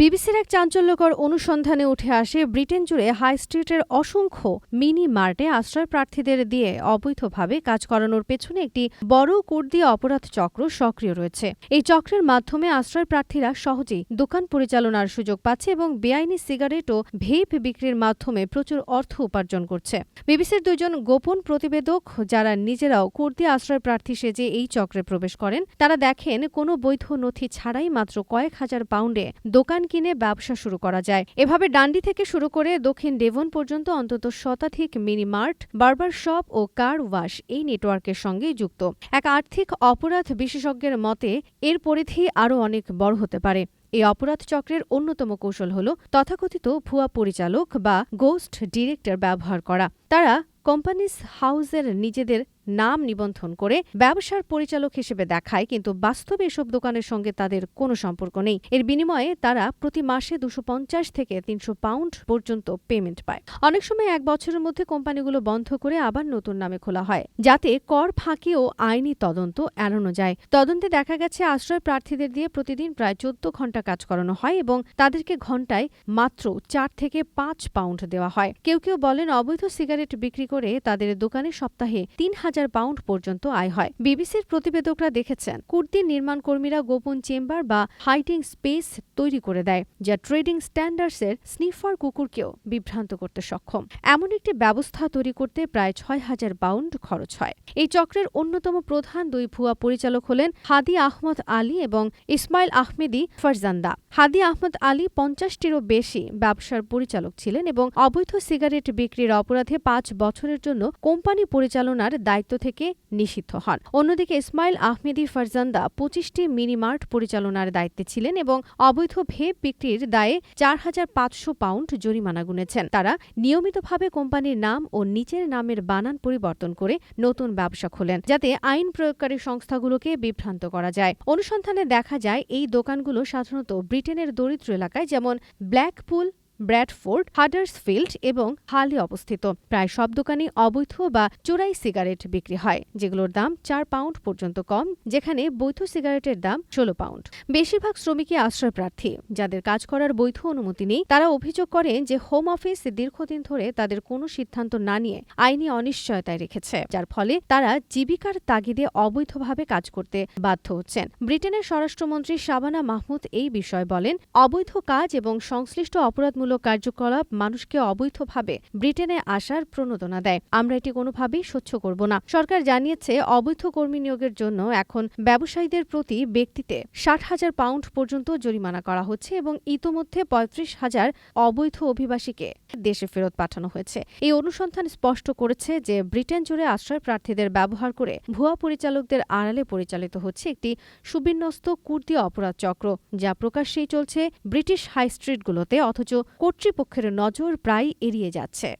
বিবিসির এক চাঞ্চল্যকর অনুসন্ধানে উঠে আসে, ব্রিটেন জুড়ে হাই স্ট্রিটের অসংখ্য মিনি মার্টে আশ্রয় প্রার্থীদের দিয়ে অবৈধভাবে কাজ করানোর পেছনে একটি বড় কুর্দি অপরাধ চক্র সক্রিয় রয়েছে। এই চক্রের মাধ্যমে আশ্রয় প্রার্থীরা সহজেই দোকান পরিচালনার সুযোগ পাচ্ছে এবং বেআইনি সিগারেট ও ভেপ বিক্রির মাধ্যমে প্রচুর অর্থ উপার্জন করছে। বিবিসির দুজন গোপন প্রতিবেদক যারা নিজেরাও কুর্দি আশ্রয় প্রার্থী সেজে এই চক্রে প্রবেশ করেন, তারা দেখেন কোনো বৈধ নথি ছাড়াই মাত্র কয়েক হাজার পাউন্ডে দোকান কিনে ব্যবসা শুরু করা যায়। এভাবে ডান্ডি থেকে শুরু করে দক্ষিণ ডেভন পর্যন্ত অন্তত শতাধিক মিনি মার্ট বার্বার শপ ও কার ওয়াশ এই নেটওয়ার্কের সঙ্গে যুক্ত। এক আর্থিক অপরাধ বিশেষজ্ঞের মতে, এর পরিধি আরও অনেক বড় হতে পারে। এই অপরাধ চক্রের অন্যতম কৌশল হল তথাকথিত ভুয়া পরিচালক বা গোস্ট ডিরেক্টর ব্যবহার করা। তারা কোম্পানিস হাউসের নিজেদের নাম নিবন্ধন করে ব্যবসার পরিচালক হিসেবে দেখায়, কিন্তু বাস্তবে এসব দোকানের সঙ্গে তাদের কোনো সম্পর্ক নেই। এর বিনিময়ে তারা প্রতি মাসে দুশো পঞ্চাশ থেকে তিনশো পাউন্ড পর্যন্ত পেমেন্ট পায়। অনেক সময় এক বছরের মধ্যে কোম্পানিগুলো বন্ধ করে আবার নতুন নামে খোলা হয়, যাতে কর ফাঁকি ও আইনি তদন্ত এড়ানো যায়। তদন্তে দেখা গেছে, আশ্রয় প্রার্থীদের দিয়ে প্রতিদিন প্রায় চোদ্দ ঘণ্টা কাজ করানো হয় এবং তাদেরকে ঘন্টায় মাত্র চার থেকে পাঁচ পাউন্ড দেওয়া হয়। কেউ কেউ বলেন, অবৈধ সিগারেট বিক্রি করে তাদের দোকানে সপ্তাহে তিন হাজার পাউন্ড পর্যন্ত আয় হয়। বিবিসির প্রতিবেদকরা দেখেছেন কুর্দি নির্মাণ কর্মীরা গোপন চেম্বার বা হাইটিং স্পেস তৈরি করে দেয়, যা ট্রেডিং স্ট্যান্ডার্ডসের স্নিফার কুকুরকেও বিভ্রান্ত করতে সক্ষম। এমন একটি ব্যবস্থা তৈরি করতে প্রায় ছয় হাজার পাউন্ড খরচ হয়। এই চক্রের অন্যতম প্রধান দুই ভুয়া পরিচালক হলেন হাদি আহমদ আলী এবং ইসমাইল আহমেদি ফারজান্দা। হাদি আহমদ আলী পঞ্চাশটিরও বেশি ব্যবসার পরিচালক ছিলেন এবং অবৈধ সিগারেট বিক্রির অপরাধে পাঁচ বছরের জন্য কোম্পানি পরিচালনার দায়িত্ব থেকে নিষিদ্ধ হন। অন্যদিকে ইসমাইল আহমেদি ফারজান্দা পঁচিশটি মিনিমার্ট পরিচালনার দায়িত্বে ছিলেন এবং অবৈধ ভেপ বিক্রির দায়ে চার হাজার পাঁচশো পাউন্ড জরিমানা গুনেছেন। তারা নিয়মিতভাবে কোম্পানির নাম ও নিচের নামের বানান পরিবর্তন করে নতুন ব্যবসা খোলেন, যাতে আইন প্রয়োগকারী সংস্থাগুলোকে বিভ্রান্ত করা যায়। অনুসন্ধানে দেখা যায়, এই দোকানগুলো সাধারণত ব্রিটেনের দরিদ্র এলাকায়, যেমন ব্ল্যাকপুল ব্র্যাডফোর্ড, হাডার্সফিল্ড এবং হালে অবস্থিত। প্রায় সব দোকানে অবৈধ বা চোরাই সিগারেট বিক্রি হয়, যেগুলোর দাম চার পাউন্ড পর্যন্ত কম, যেখানে বৈধ সিগারেটের দাম ষোলো পাউন্ড। বেশিরভাগ শ্রমিকই আশ্রয় প্রার্থী যাদের কাজ করার বৈধ অনুমতি নেই। তারা অভিযোগ করেন যে হোম অফিস দীর্ঘদিন ধরে তাদের কোনো সিদ্ধান্ত না নিয়ে আইনি অনিশ্চয়তায় রেখেছে, যার ফলে তারা জীবিকার তাগিদে অবৈধভাবে কাজ করতে বাধ্য হচ্ছেন। ব্রিটেনের স্বরাষ্ট্রমন্ত্রী শাবানা মাহমুদ এই বিষয়ে বলেন, অবৈধ কাজ এবং সংশ্লিষ্ট অপরাধমূলক উন্নয়নমূলক কার্যকলাপ মানুষকে অবৈধভাবে ব্রিটেনে আসার প্রণোদনা দেয়। আমরা এটি কোনোভাবেই সহ্য করব না। সরকার জানিয়েছে, অবৈধ কর্মী নিয়োগের জন্য এখন ব্যবসায়ীদের প্রতি ব্যক্তিতে ষাট হাজার পাউন্ড পর্যন্ত জরিমানা করা হচ্ছে এবং ইতোমধ্যে পঁয়ত্রিশ হাজার অবৈধ অভিবাসীকে দেশে ফেরত পাঠানো হয়েছে। এই অনুসন্ধান স্পষ্ট করেছে যে, ব্রিটেন জুড়ে আশ্রয় প্রার্থীদের ব্যবহার করে ভুয়া পরিচালকদের আড়ালে পরিচালিত হচ্ছে একটি সুবিন্যস্ত কুর্দি অপরাধ চক্র, যা প্রকাশ্যেই চলছে ব্রিটিশ হাই স্ট্রিটগুলোতে, অথচ কর্তৃপক্ষের নজর প্রায় এড়িয়ে যাচ্ছে।